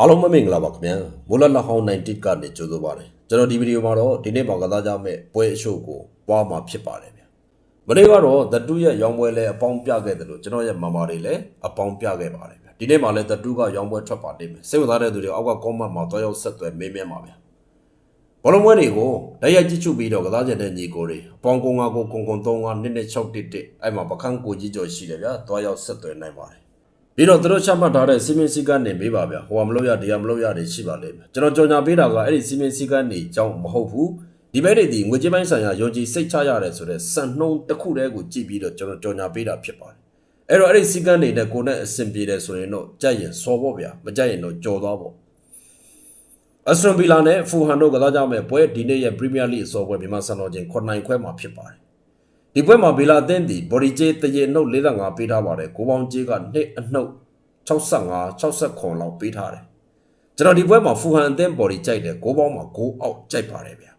အားလုံးမင်္ဂလာပါခင်ဗျာမိုးလလဟောင်း90ကနေကြိုဆိုပါရစေကျွန်တော်ဒီဗီဒီယိုမှာတော့ဒီနေ့မှာကစားကြမယ့်ပွဲအချို့ကိုပွားမှာဖြစ်ပါတယ်ဗျာမနေ့ကတော့ The 2ရဲ့ရောင်းပွဲလဲအပေါင်းပြခဲ့တယ်လို့ကျွန်တော်ရဲ့မမာတွေလည်းအပေါင်းပြခဲ့ပါတယ်ဗျာဒီနေ့မှာလဲ The 2ကရောင်းပွဲထွက်ပါလိမ့်မယ်စိတ်ဝင်စားတဲ့သူတွေအောက်က comment မှာတွားရောက်ဆက်သွယ်မေးမြန်းပါဗျာဘောလုံးပွဲတွေကိုတိုက်ရိုက်ကြည့်ချပြီးတော့ကစားကြတဲ့ညီကိုတွေအပေါင်းကုန်းကကိုကုန်းကုန်း3က2နဲ့6တစ်တစ်အဲ့မှာပခန်းကိုကြီးကျော်ရှိတယ်ဗျာတွားရောက်ဆက်သွယ်နိုင်ပါတယ် ပြီးတော့သူတို့ချမှတ်ထားတဲ့စီမင်းစည်းကမ်းတွေမေးပါဗျာဟိုကမလို့ရတရားမလို့ရတွေရှိပါလိမ့်မယ်ကျွန်တော်ကြော်ညာပေးတာကအဲ့ဒီစီမင်းစည်းကမ်းတွေအကြောင်းမဟုတ်ဘူးဒီဘက်တွေဒီငွေကြေးပိုင်းဆိုင်ရာယုံကြည်စိတ်ချရတယ်ဆိုတဲ့စံနှုန်းတစ်ခုတည်းကိုကြည့်ပြီးတော့ကျွန်တော်ကြော်ညာပေးတာဖြစ်ပါတယ်အဲ့တော့အဲ့ဒီစည်းကမ်းတွေနဲ့ကိုယ်နဲ့အဆင်ပြေတယ်ဆိုရင်တော့ကြက်ရင်စောပေါ့ဗျာမကြက်ရင်တော့ကြော်သွားပေါ့အစတွန်ဗီလာနဲ့ဖူဟန်တို့ကစားကြမယ်ပွဲဒီနေ့ရဲ့ပရီးမီးယားလိအစောပွဲမြန်မာစံတော်ချိန်9နိုင်ခွဲမှာဖြစ်ပါတယ် ဒီပွဲမှာဘီလာအသင်းဒီဘော်ဒီဂျေတရေနှုတ်45ပေးထားပါတယ်ကိုပေါင်းဂျေကနှစ်အနှုတ်65 69လောက်ပေးထားတယ်ကျွန်တော်ဒီပွဲမှာဖူဟန်အသင်းဘော်ဒီကြိုက်တယ်ကိုပေါင်းမှာ6အောက်ကြိုက်ပါတယ်ဗျာ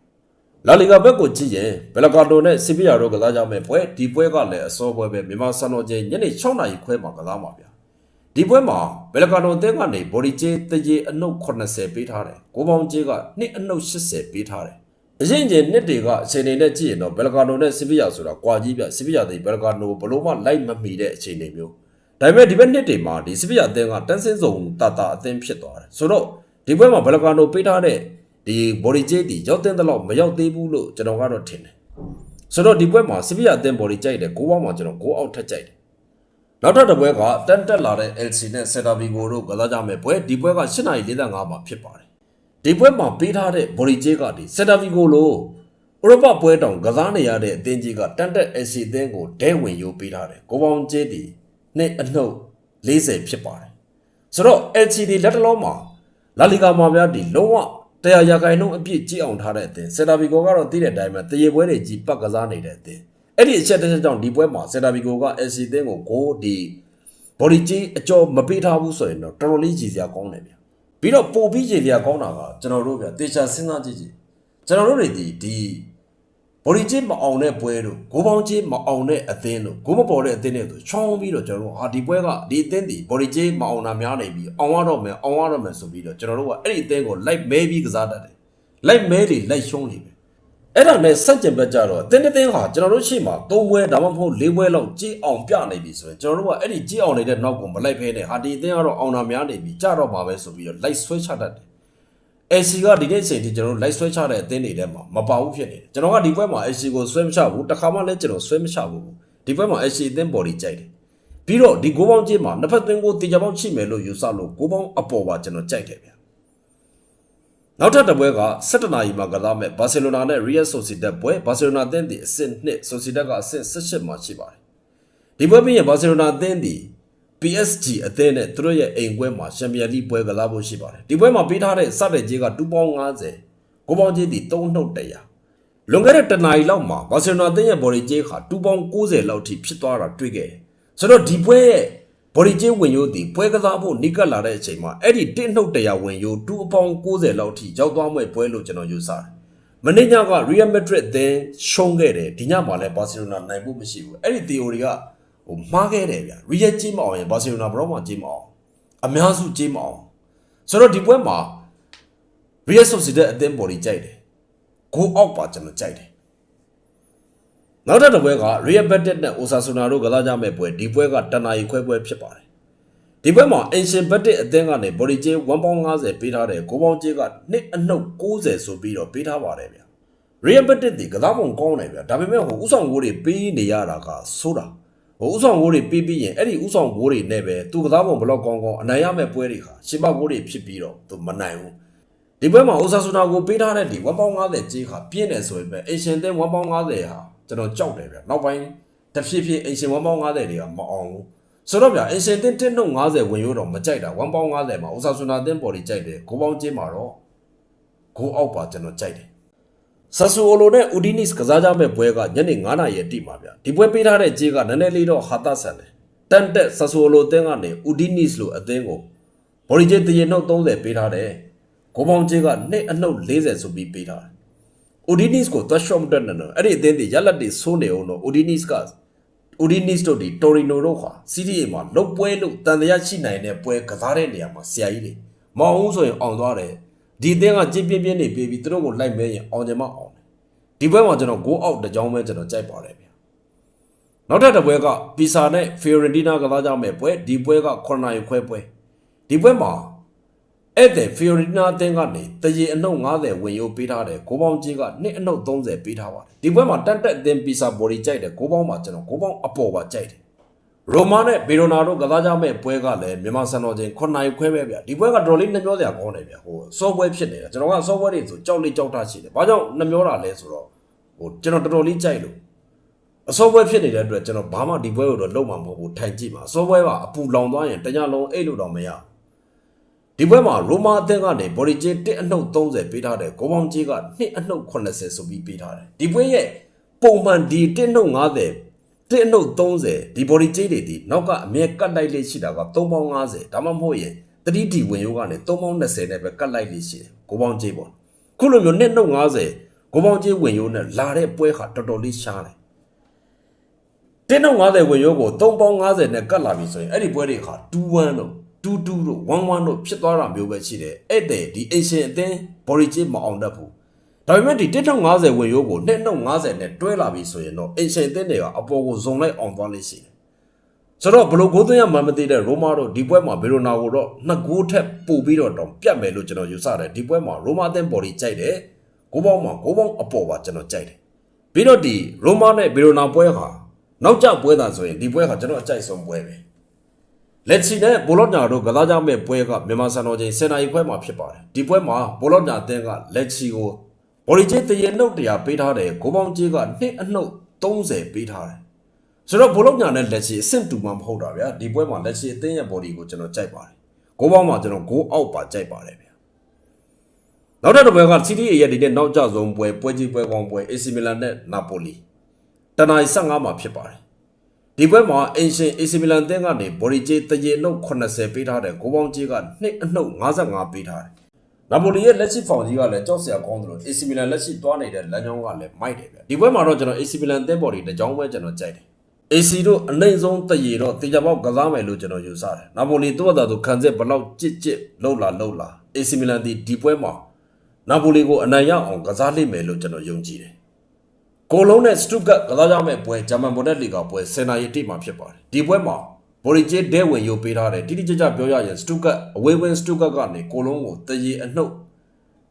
လာလီဂါဘက်ကိုကြည့်ရင်ဘယ်လကာတိုနဲ့စီဗီယာတို့ကစားကြမယ်ပွဲဒီပွဲကလည်းအစောပွဲပဲမြန်မာစံတော်ချိန်ညနေ6နာရီခွဲမှာကစားမှာဗျာဒီပွဲမှာဘယ်လကာတိုအသင်းကနေဘော်ဒီဂျေတရေအနှုတ်80ပေးထားတယ်ကိုပေါင်းဂျေကနှစ်အနှုတ်80ပေးထားတယ် အရင်ကျင်နှစ်တွေကအချိန်တွေနဲ့ကြည့်ရင်တော့ဘယ်လကာနိုနဲ့စီဗီယာဆိုတာကွာကြီးပြစီဗီယာတွေဘယ်လကာနိုဘလို့မှလိုက်မမီတဲ့အချိန်တွေမျိုးဒါပေမဲ့ဒီဘက်နှစ်တွေမှာဒီစီဗီယာအသင်းကတန်းစင်းစုံတာတာအသင်းဖြစ်သွားတယ်ဆိုတော့ဒီဘက်မှာဘယ်လကာနိုပေးထားတဲ့ဒီဘော်ဒီဂျေးတီရောက်တဲ့တော့မရောက်သေးဘူးလို့ကျွန်တော်ကတော့ထင်တယ်ဆိုတော့ဒီဘက်မှာစီဗီယာအသင်းဘော်ဒီကြိုက်တယ်ကိုးပေါင်းမှာကျွန်တော်ကိုးအောက်ထက်ကြိုက်တယ်နောက်ထပ်တစ်ပွဲကတန်တက်လာတဲ့ LC နဲ့ Seta Vigo တို့ကစားကြမယ်ပွဲဒီပွဲက8:45မှာဖြစ်ပါတယ် ဒီပွဲမှာပေးထားတဲ့ဘော်ဒီဂျေးကဒီစက်တာဗီကိုလိုဥရောပပွဲတောင်ကစားနေရတဲ့အသင်းကြီးကတန်တက် AC အသင်းကိုဒဲဝင်ရိုးပေးထားတယ်ကိုပေါင်းဂျေးဒီနှစ်အနှုတ်40ဖြစ်ပါတယ်ဆိုတော့ LCD လက်တလုံးမှာလာလီဂါမှာများဒီလုံးဝတရားရာခိုင်နှုန်းအပြည့်ကြည့်အောင်ထားတဲ့အသင်းစက်တာဗီကိုကတော့သိတဲ့အတိုင်းပဲတရေပွဲတွေကြီးပတ်ကစားနေတဲ့အသင်းအဲ့ဒီအချက်တစ်ချက်ကြောင့်ဒီပွဲမှာစက်တာဗီကိုက LC အသင်းကိုဂိုးဒီဘော်ဒီဂျေးအကျော်မပေးထားဘူးဆိုရင်တော့တော်တော်လေးကြည်စရာကောင်းတယ်ဗျ ပြီးတော့ပို့ပြီးရေလျာကောင်းတာကကျွန်တော်တို့ဗျတေချာစဉ်းစားကြည့်ကြည့်ကျွန်တော်တို့တွေဒီဒီဘော်ဒီချစ်မအောင်တဲ့ပွဲတို့ဂိုးပေါင်းချစ်မအောင်တဲ့အသင်းတို့ဂိုးမပေါ်တဲ့အသင်းတွေဆိုချောင်းပြီးတော့ကျွန်တော်တို့ဟာဒီပွဲကဒီအသင်းဒီဘော်ဒီချစ်မအောင်တာများနေပြီးအောင်ရတော့မယ်အောင်ရတော့မယ်ဆိုပြီးတော့ကျွန်တော်တို့ကအဲ့ဒီအသင်းကိုလိုက်မဲပြီးကစားတတ်တယ်လိုက်မဲတွေလိုက်ရှုံးနေပဲ အဲ့ဒါနဲ့စက်ကြင်ဘက်ကြတော့အသင်းတစ်သင်းဟာကျွန်တော်တို့ရှိမှ၃ပွဲဒါမှမဟုတ်၄ပွဲလောက်ကြည်အောင်ပြနေပြီဆိုရင်ကျွန်တော်တို့ကအဲ့ဒီကြည်အောင်နေတဲ့နောက်ကိုမလိုက်ဖဲနဲ့ဟာဒီအသင်းကတော့အောင်တာများနေပြီကြတော့ပါပဲဆိုပြီးတော့လိုက်ဆွဲချတတ်တယ် AC ကဒီနေ့အချိန်ထိကျွန်တော်တို့ live ဆွဲချတဲ့အသင်းတွေထဲမှာမပါဘူးဖြစ်နေတယ်ကျွန်တော်ကဒီပွဲမှာ AC ကိုဆွဲမချဘူးတခါမှလည်းကျွန်တော်ဆွဲမချဘူးဒီပွဲမှာ AC အသင်းပေါ်ကြီးကြိုက်တယ်ပြီးတော့ဒီဂိုးပေါင်းကြီးမှာနှစ်ဖက်သွင်းကိုတေချာပေါင်းချိမယ်လို့ယူဆလို့ဂိုးပေါင်းအပေါ်ပါကျွန်တော်ကြိုက်တယ်ဗျ နောက်ထပ်တစ်ပွဲက17နာရီမှာကစားမဲ့ဘာစီလိုနာနဲ့ Real Sociedad ပွဲဘာစီလိုနာအသင်းဒီအဆင့်2 Sociedad ကအဆင့်18မှာရှိပါတယ်ဒီပွဲပြီးရင်ဘာစီလိုနာအသင်းဒီ PSG အသင်းနဲ့သူတို့ရဲ့အိမ်ပွဲမှာချန်ပီယံလိပွဲကစားဖို့ရှိပါတယ်ဒီပွဲမှာပေးထားတဲ့စတဲ့ကြီးက2ပေါင်း50ကိုပေါင်းကြီးဒီ3နှုတ်100လွန်ခဲ့တဲ့တနအီလောက်မှာဘာစီလိုနာအသင်းရဲ့ဘော်ဒီကြီးခါ2ပေါင်း90လောက်ထိဖြစ်သွားတာတွေ့ခဲ့တယ်ဆိုတော့ဒီပွဲရဲ့ ဘော်ဒီကြီးဝင်ရိုးဒီပွဲကစားဖို့နိကတ်လာတဲ့အချိန်မှာအဲ့ဒီ1နှုတ်100ဝင်ရိုး2ပေါင်း90လောက်ထိရောက်သွားမဲ့ပွဲလို့ကျွန်တော်ယူဆတယ်မနေ့ညက Real Madrid အသင်းရှုံးခဲ့တယ်ဒီညမှာလည်းဘာစီလိုနာနိုင်ဖို့မရှိဘူးအဲ့ဒီ theory ကဟိုမှားခဲ့တယ်ဗျာရီယက်ကြီးမအောင်ရင်ဘာစီလိုနာဘရောမှကြီးမအောင်အများစုကြီးမအောင်ဆိုတော့ဒီပွဲမှာရီယက်ဆိုစီတဲ့အသင်းပေါ်ကြီးကြိုက်တယ်ဂိုးအောက်ပါကျွန်တော်ကြိုက်တယ် နောက်တစ်ပွဲကရီယက်ဘက်တက်နဲ့အိုဆာဆိုနာတို့ကစားကြမဲ့ပွဲဒီပွဲကတနာရီခွဲပွဲဖြစ်ပါတယ်ဒီပွဲမှာအင်ရှင်ဘက်တက်အသင်းကနေဘော်ဒီဂျေ1.50ပေးထားတယ်ဂိုးပေါင်းဂျေကနှစ်အနှုတ်60ဆိုပြီးတော့ပေးထားပါတယ်ဗျာရီယက်ဘက်တက်ဒီကစားပုံကောင်းတယ်ဗျာဒါပေမဲ့ဟိုဥဆောင်ကိုတွေပေးနေရတာကဆိုတာဟိုဥဆောင်ဘိုးတွေပြီးပြီးရင်အဲ့ဒီဥဆောင်ဘိုးတွေနဲ့ပဲသူကစားပုံဘလောက်ကောင်းကောင်းအနိုင်ရမဲ့ပွဲတွေဟာရှင်းပဘိုးတွေဖြစ်ပြီးတော့သူမနိုင်ဘူးဒီပွဲမှာအိုဆာဆူနာကိုပေးထားတဲ့ဒီ1.50ကြေးခါပြင်းတယ်ဆိုရင်ပဲအင်ရှင်သင်း1.50ဟာ ကျွန်တော်ကြောက်တယ်ဗျနောက်ပိုင်းတစ်ဖြည်းဖြည်းအင်ရှင်1.50တွေကမအောင်ဘူးဆိုတော့ဗျအင်ရှင်သင်း1.50ဝင်ရိုးတော့မကြိုက်တာ1.50မှာအိုဆာဆူနာသင်းပေါ်တွေကြိုက်တယ်ဂိုးပေါင်းကြေးမှာတော့ဂိုးအောက်ပါကျွန်တော်ကြိုက်တယ်ဆာဆူအိုလိုနဲ့ဦးဒီနစ်ကစားကြမဲ့ပွဲကညနေ9:00နာရီအတိမှာဗျဒီပွဲပေးထားတဲ့ကြေးကနည်းနည်းလေးတော့ဟာတာဆန်တယ်တန်တက်ဆာဆူအိုလိုအသင်းကနေဦးဒီနစ်လိုအသင်းကိုဘော်ဒီဂျေတရေနှုတ်30ပေးထားတယ်ဂိုးပေါင်းကြေးကနှစ်အနှုတ်40ဆိုပြီးပေးထားတယ် ဦးဒီနစ်ကိုတွတ်ရှော့မတက်နေတော့အဲ့ဒီအသင်းတွေရက်လက်တွေဆိုးနေအောင်တော့ဦးဒီနစ်ကဦးဒီနစ်တို့ဒီတိုရီနိုတို့ဟာစီးတီအေမှာလုတ်ပွဲလို့တန်တရားရှိနိုင်တဲ့ပွဲကစားတဲ့နေရာမှာဆရာကြီးတွေမမအောင်ဘူးဆိုရင်အောင်သွားတယ်ဒီအသင်းကကြည်ပြင်းပြင်းနေပြေးပြီးသူတို့ကိုလိုက်မဲရင်အောင်ကြမှာအောင်တယ်ဒီဘက်မှာကျွန်တော် go out တစ်ကြောင်းပဲကျွန်တော်ကြိုက်ပါတယ်ဗျာနောက်ထပ်တစ်ပွဲကပီဆာနဲ့ Fiorentina ကစားကြမယ်ပွဲဒီပွဲက9နိုင်ခွဲပွဲဒီပွဲမှာ အဲ့တဲ့ Fiorentina အသင်းကနေတရေအနှုတ်90ဝင်ရိုးပေးထားတယ်ကိုပေါင်းကြီးကနှစ်အနှုတ်30ပေးထားပါတယ်ဒီပွဲမှာတန်တက်အသင်းပီဆာဘော်ဒီကြိုက်တယ်ကိုပေါင်းမှာကျွန်တော်ကိုပေါင်းအပေါ်ပါကြိုက်တယ်ရိုမာနဲ့ဘေရိုနာတို့ကစားကြမဲ့ပွဲကလည်းမြန်မာစံတော်ချိန်9နိုင်ခွဲပဲဗျဒီပွဲကတော်လေးနှမျောစရာကောင်းတယ်ဗျဟိုစောပွဲဖြစ်နေတာကျွန်တော်ကစောပွဲတွေဆိုကြောက်လေးကြောက်တာရှိတယ်ဘာကြောင့်နှမျောတာလဲဆိုတော့ဟိုကျွန်တော်တော်တော်လေးကြိုက်လို့အစောပွဲဖြစ်နေတဲ့အတွက်ကျွန်တော်ဘာမှဒီပွဲကိုတော့လုံးမှာမဟုတ်ဘူးထိုင်ကြည့်ပါအစောပွဲကအပူလောင်သွားရင်တညလုံးအိတ်လို့တော့မရ ဒီပွဲမှာရိုမာအသင်းကနေဘော်ဒီဂျေ1အနှုတ်30ပေးထားတယ်ဂိုးပေါင်းကြီးက2အနှုတ်80ဆိုပြီးပေးထားတယ်ဒီပွဲရဲ့ပုံမှန်ဒီ1နှုတ်50တစ်အနှုတ်30ဒီ body ကြေးတွေဒီနောက်ကအမြဲကတ်လိုက်လေးရှိတာက350ဒါမှမဟုတ်ရင် 3D ဝင်ရိုးကနေ320နဲ့ပဲကတ်လိုက်လေးရှိတယ်ကိုပေါင်းကြေးပေါ့ခုလိုမျိုးနှစ်နှုတ်50ကိုပေါင်းကြေးဝင်ရိုးနဲ့လာတဲ့ပွဲခါတော်တော်လေးရှားတယ်တစ်နှုတ်50ဝင်ရိုးကို350နဲ့ကတ်လာပြီဆိုရင်အဲ့ဒီပွဲတွေခါ21လို့ 22လို့11လို့ဖြစ်သွားတာမျိုးပဲရှိတယ်အဲ့တဲ့ဒီအရှင်အသင်း body ကြေးမအောင်တတ်ဘူးဒါပေမဲ့ဒီ150ဝင်ရိုးကိုနှစ်နှုတ်50နဲ့တွဲလာပြီဆိုရင်တော့အင်ရှင်တင်းတွေကအပေါ်ကိုဇုံလိုက်အောင်သွားလိမ့်ရှိတယ်။ဆိုတော့ဘလို့ကိုသွင်းရမှမသိတဲ့ရိုမာတို့ဒီပွဲမှာဘီရိုနာကိုတော့နှစ်ဂိုးထက်ပိုပြီးတော့တောင်ပြတ်မယ်လို့ကျွန်တော်ယူဆတယ်ဒီပွဲမှာရိုမာအသင်းဘော်ဒီကြိုက်တယ်။ကိုပေါင်းမှာကိုပေါင်းအပေါ်ပါကျွန်တော်ကြိုက်တယ်။ပြီးတော့ဒီရိုမာနဲ့ဘီရိုနာပွဲဟာနောက်ကျပွဲသာဆိုရင်ဒီပွဲဟာကျွန်တော်အကြိုက်ဆုံးပွဲပဲ။ လက်ချီနဲ့ဘောလော့ညာတို့ကစားကြမဲ့ပွဲကမြန်မာစံတော်ချိန်စင်နာရီခွဲမှာဖြစ်ပါတယ်ဒီပွဲမှာဘောလော့ညာအသင်းကလက်ချီကိုဘော်ရီဂျေတရေနှုတ်တရားပေးထားတယ်ကိုပေါင်းကြီးကနှစ်အနှုတ်30ပေးထားတယ်ဆိုတော့ဘောလော့ညာနဲ့လက်ချီအဆင့်တူမှမဟုတ်တာဗျာဒီပွဲမှာလက်ချီအသင်းရဲ့ဘော်ဒီကိုကျွန်တော်ကြိုက်ပါတယ်ကိုပေါင်းမှာကျွန်တော်6အောက်ပါကြိုက်ပါတယ်ဗျာနောက်တစ်ပွဲကစီးတီးရဲ့ဒီနေ့နောက်ကျဆုံးပွဲပွဲကြီးပွဲကောင်းပွဲ AC Milan နဲ့ Napoli တနင်္လာ15မှာဖြစ်ပါတယ် ဒီဘက်မှာအင်ရှင် AC Milan တင်းကနေဘော်ရီဂျေတရေအနှုတ်80ပေးထားတယ်ကိုပေါင်းကြီးကနှစ်အနှုတ်55ပေးထားတယ်။နာပိုလီရဲ့လက်ရှိဖောင်ကြီးကလည်းကြောက်စရာကောင်းတယ်လို့ AC Milan လက်ရှိသွားနေတဲ့လမ်းကြောင်းကလည်းမိုက်တယ်ဗျ။ဒီဘက်မှာတော့ကျွန်တော် AC Milan တင်းဘော်ဒီတစ်ကြောင်းပဲကျွန်တော်ကြိုက်တယ်။ AC တို့အနိုင်ဆုံးတရေတော့တေချာပေါက်ကစားမယ်လို့ကျွန်တော်ယူဆတယ်။နာပိုလီတော့တာသူခံစစ်ဘလောက်ကြစ်ကြစ်လှုပ်လာလှုပ်လာ AC Milan ဒီဒီပွဲမှာနာပိုလီကိုအနိုင်ရအောင်ကစားလိမ့်မယ်လို့ကျွန်တော်ယုံကြည်တယ်။ ကိုလုံးနဲ့စတုဂတ်ကစားကြမဲ့ပွဲဂျာမန်ဘွန်ဒက်လီဂါပွဲစင်နာရီတိမှာဖြစ်ပါတယ်ဒီပွဲမှာဘော်ရီဂျေဒဲဝင်ယိုပေးထားတယ်တိတိကျကျပြောရရင်စတုဂတ်အဝေးဝင်းစတုဂတ်ကနေကိုလုံးကိုတရေအနှုတ်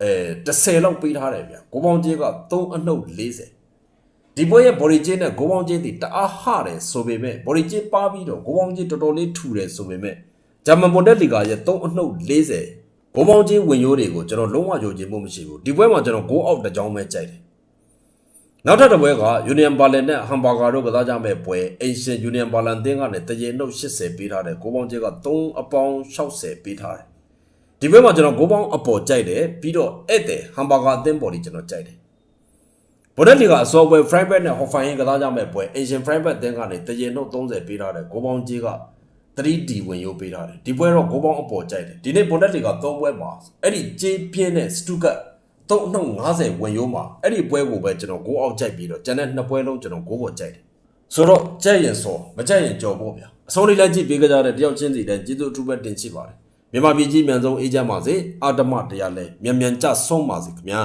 အဲ30လောက်ပေးထားတယ်ဗျကိုပေါင်းဂျေက3အနှုတ်40ဒီပွဲရဲ့ဘော်ရီဂျေနဲ့ကိုပေါင်းဂျေတီတအားဟတယ်ဆိုပေမဲ့ဘော်ရီဂျေပါပြီးတော့ကိုပေါင်းဂျေတော်တော်လေးထူတယ်ဆိုပေမဲ့ဂျာမန်ဘွန်ဒက်လီဂါရဲ့3အနှုတ်40ကိုပေါင်းဂျေဝင်ရိုးတွေကိုကျွန်တော်လုံးဝယုံကြည်မှုမရှိဘူးဒီပွဲမှာကျွန်တော် go out တစ်ကြောင်းပဲကြိုက်တယ် နောက်ထပ်တစ်ပွဲက Union Berlin နဲ့ Hamburger တို့ကစားကြမဲ့ပွဲ Asian Union Berlin တင်းကနေတရေနှုတ်80ပေးထားတယ်ကိုပေါင်းကျဲက3အပေါင်း60ပေးထားတယ်ဒီဘက်မှာကျွန်တော်ကိုပေါင်းအပေါ်ကြိုက်တယ်ပြီးတော့ဧည့်သည် Hamburger အသင်းပေါ်ဒီကျွန်တော်ကြိုက်တယ်ဗိုလ်တက်လီကအစောပွဲ Freiburg နဲ့ Hoffenheim ကစားကြမဲ့ပွဲ Asian Freiburg တင်းကနေတရေနှုတ်30ပေးထားတယ်ကိုပေါင်းကျဲက 3D ဝင်ရိုးပေးထားတယ်ဒီပွဲတော့ကိုပေါင်းအပေါ်ကြိုက်တယ်ဒီနေ့ဗိုလ်တက်လီက3ပွဲမှာအဲ့ဒီကြေးပြင်းတဲ့ Stuttgart သုံးအနှုတ်90ဝင်ရိုးမှာအဲ့ဒီပွဲကိုပဲကျွန်တော်ကိုအောက်ကြိုက်ပြီးတော့ကျန်တဲ့နှစ်ပွဲလုံးကျွန်တော်ကိုပေါ်ကြိုက်တယ်ဆိုတော့ကြက်ရင်စောမကြက်ရင်ကြော်ပေါ့ဗျာအစိုးလေးလက်ကြည့်ပေးကြတဲ့တယောက်ချင်းစီတဲ့ကျေးဇူးအထူးပဲတင်ရှိပါတယ်မြန်မာပြည်ကြီးမြန်ဆုံးအေးချမ်းပါစေအာတမတရားလဲမြန်မြန်ကြဆုံးပါစေခင်ဗျာ